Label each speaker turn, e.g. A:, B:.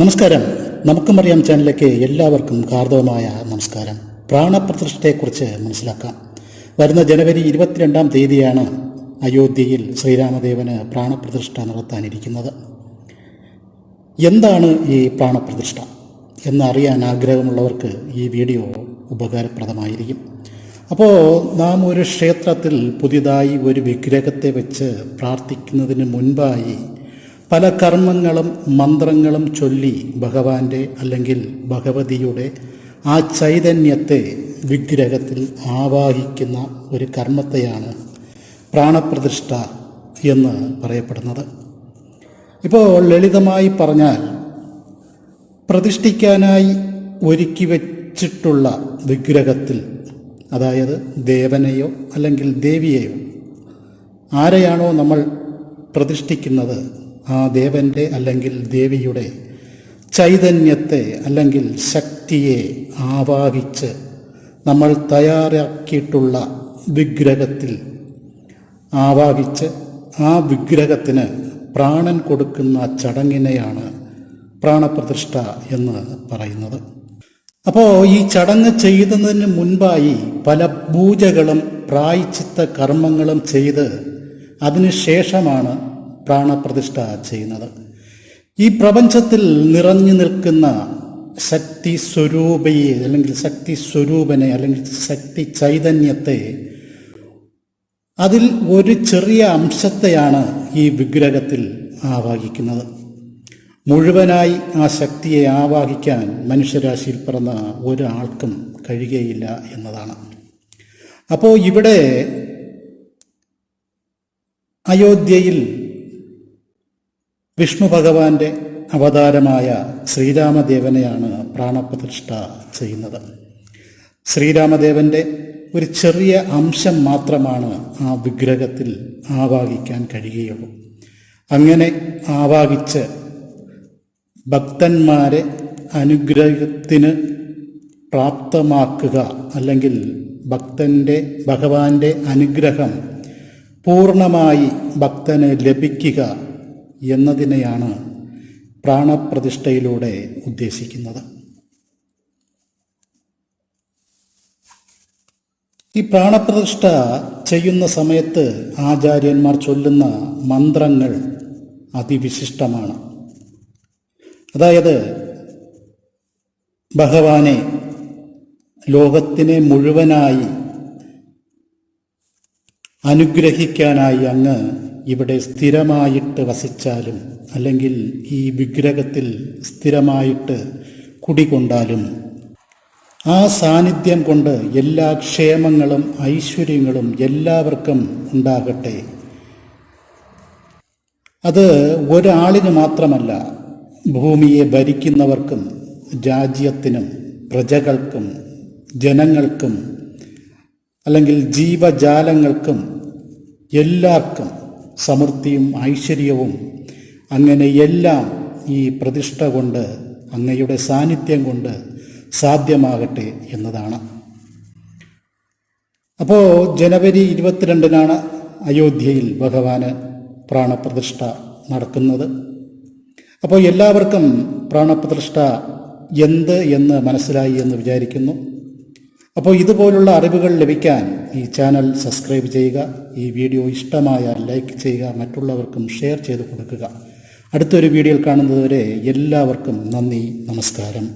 A: നമസ്കാരം. നമുക്കും അറിയാം ചാനലിലേക്ക് എല്ലാവർക്കും ഹാർദവമായ നമസ്കാരം. പ്രാണപ്രതിഷ്ഠയെക്കുറിച്ച് മനസ്സിലാക്കാം. വരുന്ന ജനുവരി ഇരുപത്തിരണ്ടാം തീയതിയാണ് അയോധ്യയിൽ ശ്രീരാമദേവന് പ്രാണപ്രതിഷ്ഠ നടത്താനിരിക്കുന്നത്. എന്താണ് ഈ പ്രാണപ്രതിഷ്ഠ? എന്നറിയാൻ ആഗ്രഹമുള്ളവർക്ക് ഈ വീഡിയോ ഉപകാരപ്രദമായിരിക്കും. അപ്പോൾ നാം ഒരു ക്ഷേത്രത്തിൽ പുതിയതായി ഒരു വിഗ്രഹത്തെ വെച്ച് പ്രാർത്ഥിക്കുന്നതിന് മുൻപായി പല കർമ്മങ്ങളും മന്ത്രങ്ങളും ചൊല്ലി ഭഗവാന്റെ അല്ലെങ്കിൽ ഭഗവതിയുടെ ആ ചൈതന്യത്തെ വിഗ്രഹത്തിൽ ആവാഹിക്കുന്ന ഒരു കർമ്മത്തെയാണ് പ്രാണപ്രതിഷ്ഠ എന്ന് പറയപ്പെടുന്നത്. ഇപ്പോൾ ലളിതമായി പറഞ്ഞാൽ പ്രതിഷ്ഠിക്കാനായി ഒരുക്കി വച്ചിട്ടുള്ള വിഗ്രഹത്തിൽ അതായത് ദേവനെയോ അല്ലെങ്കിൽ ദേവിയെയോ ആരെയാണോ നമ്മൾ പ്രതിഷ്ഠിക്കുന്നത്? ആ ദേവന്റെ അല്ലെങ്കിൽ ദേവിയുടെ ചൈതന്യത്തെ അല്ലെങ്കിൽ ശക്തിയെ ആവാഹിച്ച് നമ്മൾ തയ്യാറാക്കിയിട്ടുള്ള വിഗ്രഹത്തിൽ ആവാഹിച്ച് ആ വിഗ്രഹത്തിന് പ്രാണൻ കൊടുക്കുന്ന ചടങ്ങിനെയാണ് പ്രാണപ്രതിഷ്ഠ എന്ന് പറയുന്നത്. അപ്പോൾ ഈ ചടങ്ങ് ചെയ്യുന്നതിന് മുൻപായി പല പൂജകളും പ്രായച്ചിത്ത കർമ്മങ്ങളും ചെയ്ത് അതിനുശേഷമാണ് പ്രാണപ്രതിഷ്ഠ ചെയ്യുന്നത്. ഈ പ്രപഞ്ചത്തിൽ നിറഞ്ഞു നിൽക്കുന്ന ശക്തി സ്വരൂപയെ അല്ലെങ്കിൽ ശക്തി സ്വരൂപനെ അല്ലെങ്കിൽ ശക്തി ചൈതന്യത്തെ അതിൽ ഒരു ചെറിയ അംശത്തെയാണ് ഈ വിഗ്രഹത്തിൽ ആവാഹിക്കുന്നത്. മുഴുവനായി ആ ശക്തിയെ ആവാഹിക്കാൻ മനുഷ്യരാശിയിൽ പിറന്ന ഒരാൾക്കും കഴിയുകയില്ല എന്നതാണ്. അപ്പോൾ ഇവിടെ അയോധ്യയിൽ വിഷ്ണു ഭഗവാന്റെ അവതാരമായ ശ്രീരാമദേവനെയാണ് പ്രാണപ്രതിഷ്ഠ ചെയ്യുന്നത്. ശ്രീരാമദേവന്റെ ഒരു ചെറിയ അംശം മാത്രമാണ് ആ വിഗ്രഹത്തിൽ ആവാഹിക്കാൻ കഴിയുകയുള്ളൂ. അങ്ങനെ ആവാഹിച്ച് ഭക്തന്മാരെ അനുഗ്രഹത്തിന് പ്രാപ്തമാക്കുക അല്ലെങ്കിൽ ഭക്തന്റെ ഭഗവാന്റെ അനുഗ്രഹം പൂർണമായി ഭക്തന് ലഭിക്കുക എന്നതിനെയാണ് പ്രാണപ്രതിഷ്ഠയിലൂടെ ഉദ്ദേശിക്കുന്നത്. ഈ പ്രാണപ്രതിഷ്ഠ ചെയ്യുന്ന സമയത്ത് ആചാര്യന്മാർ ചൊല്ലുന്ന മന്ത്രങ്ങൾ അതിവിശിഷ്ടമാണ്. അതായത് ഭഗവാനെ ലോകത്തിനെ മുഴുവനായി അനുഗ്രഹിക്കാനായി അങ്ങ് ഇവിടെ സ്ഥിരമായിട്ട് വസിച്ചാലും അല്ലെങ്കിൽ ഈ വിഗ്രഹത്തിൽ സ്ഥിരമായിട്ട് കുടികൊണ്ടാലും ആ സാന്നിധ്യം കൊണ്ട് എല്ലാ ക്ഷേമങ്ങളും ഐശ്വര്യങ്ങളും എല്ലാവർക്കും ഉണ്ടാകട്ടെ. അത് ഒരാളിന് മാത്രമല്ല ഭൂമിയെ ഭരിക്കുന്നവർക്കും രാജ്യത്തിനും പ്രജകൾക്കും ജനങ്ങൾക്കും അല്ലെങ്കിൽ ജീവജാലങ്ങൾക്കും എല്ലാവർക്കും സമൃദ്ധിയും ഐശ്വര്യവും അങ്ങനെ എല്ലാം ഈ പ്രതിഷ്ഠ കൊണ്ട് അങ്ങയുടെ സാന്നിധ്യം കൊണ്ട് സാധ്യമാകട്ടെ എന്നതാണ്. അപ്പോൾ ജനുവരി ഇരുപത്തിരണ്ടിനാണ് അയോധ്യയിൽ ഭഗവാന് പ്രാണപ്രതിഷ്ഠ നടക്കുന്നത്. അപ്പോൾ എല്ലാവർക്കും പ്രാണപ്രതിഷ്ഠ എന്ത് എന്ന് മനസ്സിലായി എന്ന് വിചാരിക്കുന്നു. അപ്പോൾ ഇതുപോലുള്ള അറിവുകൾ ലഭിക്കാൻ ഈ ചാനൽ സബ്സ്ക്രൈബ് ചെയ്യുക ഈ വീഡിയോ ഇഷ്ടമായാൽ ലൈക്ക് ചെയ്യുക മറ്റുള്ളവർക്കും ഷെയർ ചെയ്ത് കൊടുക്കുക. അടുത്തൊരു വീഡിയോയിൽ കാണുന്നതുവരെ എല്ലാവർക്കും നന്ദി നമസ്കാരം.